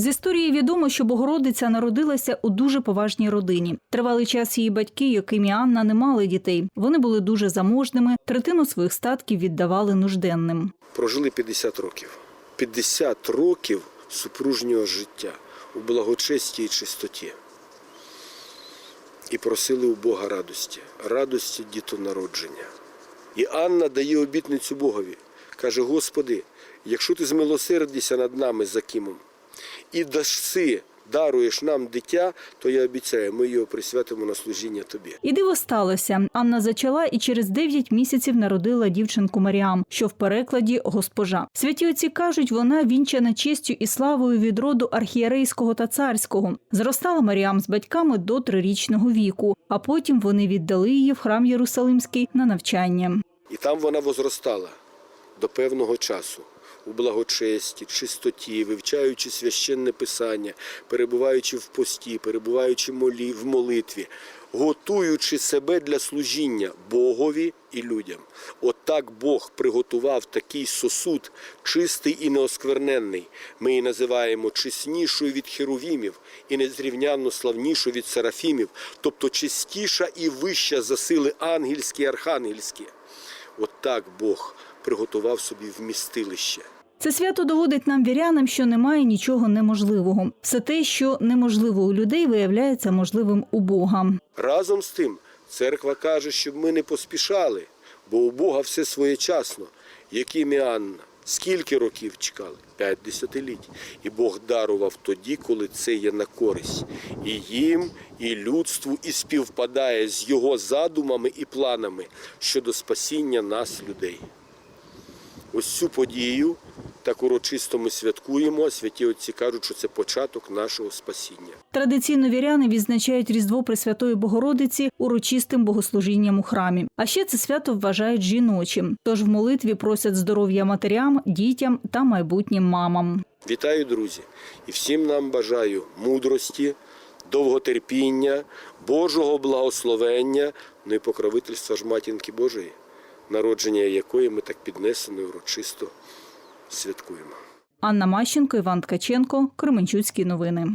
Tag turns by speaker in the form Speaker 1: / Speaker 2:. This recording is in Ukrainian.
Speaker 1: З історії відомо, що Богородиця народилася у дуже поважній родині. Тривалий час її батьки, Яким і Анна, не мали дітей. Вони були дуже заможними, третину своїх статків віддавали нужденним.
Speaker 2: Прожили 50 років. 50 років супружнього життя у благочесті і чистоті. І просили у Бога радості, радості дітонародження. І Анна дає обітницю Богові. Каже: Господи, якщо ти змилосердишся над нами за Кімом і дашси, даруєш нам дитя, то я обіцяю, ми його присвятимо на служіння тобі.
Speaker 1: І диво сталося. Анна зачала і через 9 місяців народила дівчинку Маріам, що в перекладі госпожа. Святі отці кажуть, вона вінчана честю і славою від роду архієрейського та царського. Зростала Маріам з батьками до трирічного віку, а потім вони віддали її в храм Єрусалимський на навчання.
Speaker 2: І там вона возростала до певного часу у благочесті, чистоті, вивчаючи священне писання, перебуваючи в пості, перебуваючи в молитві, готуючи себе для служіння Богові і людям. Отак Бог приготував такий сосуд, чистий і неоскверненний. Ми її називаємо чеснішою від херувімів і незрівнянно славнішою від серафімів, тобто чистіша і вища за сили ангельські і архангельські. От Бог приготував собі вмістилище.
Speaker 1: Це свято доводить нам вірянам, що немає нічого неможливого. Все те, що неможливо у людей, виявляється можливим у Бога.
Speaker 2: Разом з тим, церква каже, щоб ми не поспішали, бо у Бога все своєчасно. Яким і Анна. Скільки років чекали? П'ять десятиліть. І Бог дарував тоді, коли це є на користь. І їм, і людству, і співпадає з його задумами і планами щодо спасіння нас, людей. Ось цю подію так урочисто ми святкуємо. а Святі отці кажуть, що це початок нашого спасіння.
Speaker 1: Традиційно віряни відзначають Різдво Пресвятої Богородиці урочистим богослужінням у храмі. А ще це свято вважають жіночим. Тож в молитві просять здоров'я матерям, дітям та майбутнім мамам.
Speaker 2: Вітаю, друзі! І всім нам бажаю мудрості, довготерпіння, Божого благословення, ну і покровительства ж матінки Божої, народження якої ми так піднесено і урочисто святкуємо.
Speaker 1: Анна Мащенко, Іван Ткаченко, Кременчуцькі новини.